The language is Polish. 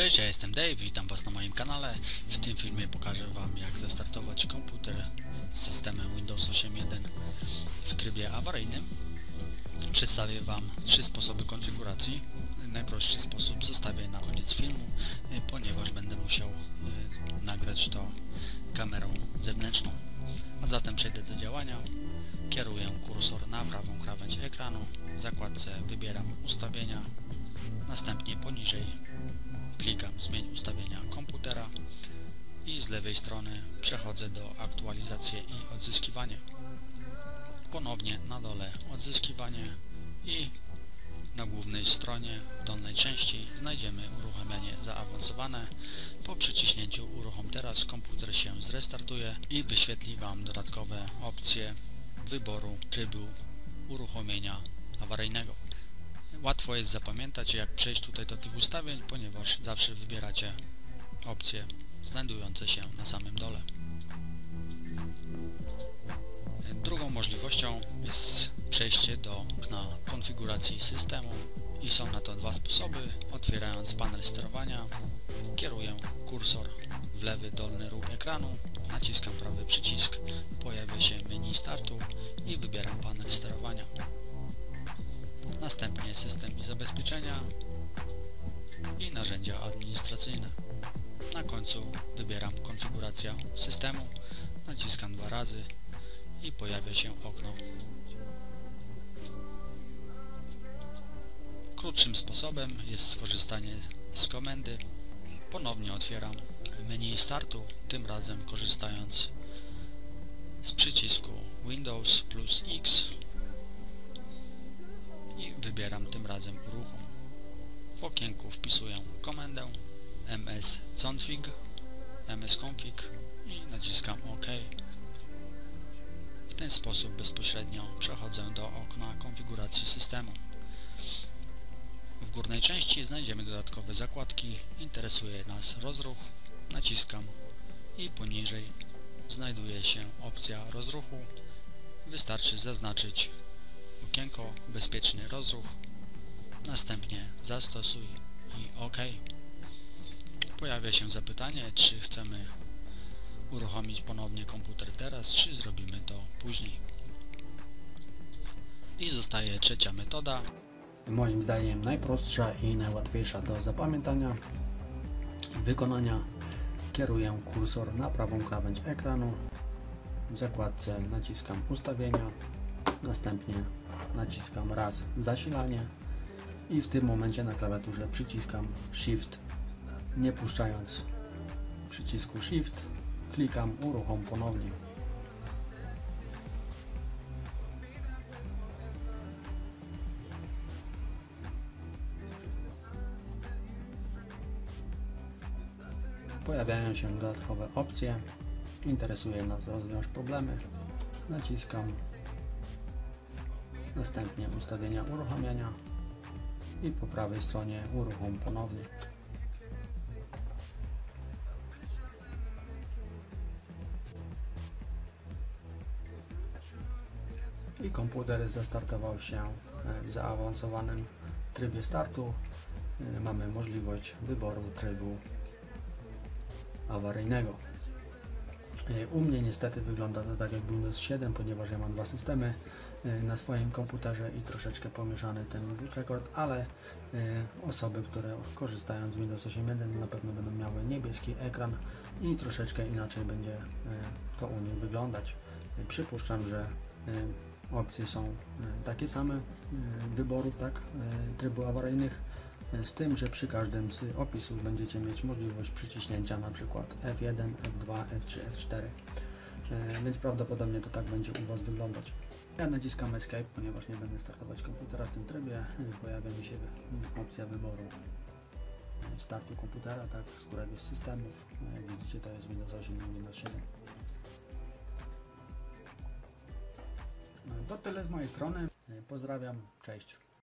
Cześć, ja jestem Dave, witam Was na moim kanale. W tym filmie pokażę Wam jak zestartować komputer z systemem Windows 8.1 w trybie awaryjnym. Przedstawię Wam trzy sposoby konfiguracji. Najprostszy sposób zostawię na koniec filmu, y, ponieważ będę musiał y, nagrać to kamerą zewnętrzną. A zatem przejdę do działania. Kieruję kursor na prawą krawędź ekranu. W zakładce wybieram ustawienia. Następnie poniżej klikam zmień ustawienia komputera i z lewej strony przechodzę do aktualizacji i odzyskiwanie. Ponownie na dole odzyskiwanie i na głównej stronie w dolnej części znajdziemy uruchamianie zaawansowane. Po przyciśnięciu uruchom teraz komputer się zrestartuje i wyświetli Wam dodatkowe opcje wyboru trybu uruchomienia awaryjnego. Łatwo jest zapamiętać jak przejść tutaj do tych ustawień, ponieważ zawsze wybieracie opcje znajdujące się na samym dole. Drugą możliwością jest przejście do okna konfiguracji systemu i są na to dwa sposoby. Otwierając panel sterowania kieruję kursor w lewy dolny róg ekranu, naciskam prawy przycisk, pojawia się menu startu i wybieram panel sterowania następnie system i zabezpieczenia i narzędzia administracyjne. Na końcu wybieram konfiguracja systemu, naciskam dwa razy i pojawia się okno. Krótszym sposobem jest skorzystanie z komendy. Ponownie otwieram menu startu, tym razem korzystając z przycisku Windows plus X wybieram tym razem uruchom. W okienku wpisuję komendę msconfig msconfig i naciskam OK. W ten sposób bezpośrednio przechodzę do okna konfiguracji systemu. W górnej części znajdziemy dodatkowe zakładki. Interesuje nas rozruch. Naciskam i poniżej znajduje się opcja rozruchu. Wystarczy zaznaczyć okienko Bezpieczny rozruch, następnie Zastosuj i OK. Pojawia się zapytanie, czy chcemy uruchomić ponownie komputer teraz, czy zrobimy to później. I zostaje trzecia metoda. Moim zdaniem najprostsza i najłatwiejsza do zapamiętania wykonania. Kieruję kursor na prawą krawędź ekranu. W zakładce naciskam ustawienia, następnie naciskam raz zasilanie i w tym momencie na klawiaturze przyciskam Shift nie puszczając przycisku Shift klikam uruchom ponownie. Pojawiają się dodatkowe opcje. Interesuje nas rozwiąż problemy. Naciskam następnie ustawienia uruchamiania i po prawej stronie uruchom ponownie. I komputer zastartował się w zaawansowanym trybie startu. Mamy możliwość wyboru trybu awaryjnego. U mnie niestety wygląda to tak jak Windows 7, ponieważ ja mam dwa systemy Y, na swoim komputerze i troszeczkę pomieszany ten boot record, ale y, osoby, które korzystają z Windows 8.1 na pewno będą miały niebieski ekran i troszeczkę inaczej będzie to u nich wyglądać. Przypuszczam, że opcje są takie same wyborów tak, trybu awaryjnych z tym, że przy każdym z opisów będziecie mieć możliwość przyciśnięcia na przykład F1, F2, F3, F4 więc prawdopodobnie to tak będzie u Was wyglądać. Ja naciskam Escape, ponieważ nie będę startować komputera w tym trybie. Pojawia mi się opcja wyboru startu komputera, tak, z któregoś z systemów. No, jak widzicie, to jest Windows 8 i Windows 7. To tyle z mojej strony. Pozdrawiam, cześć.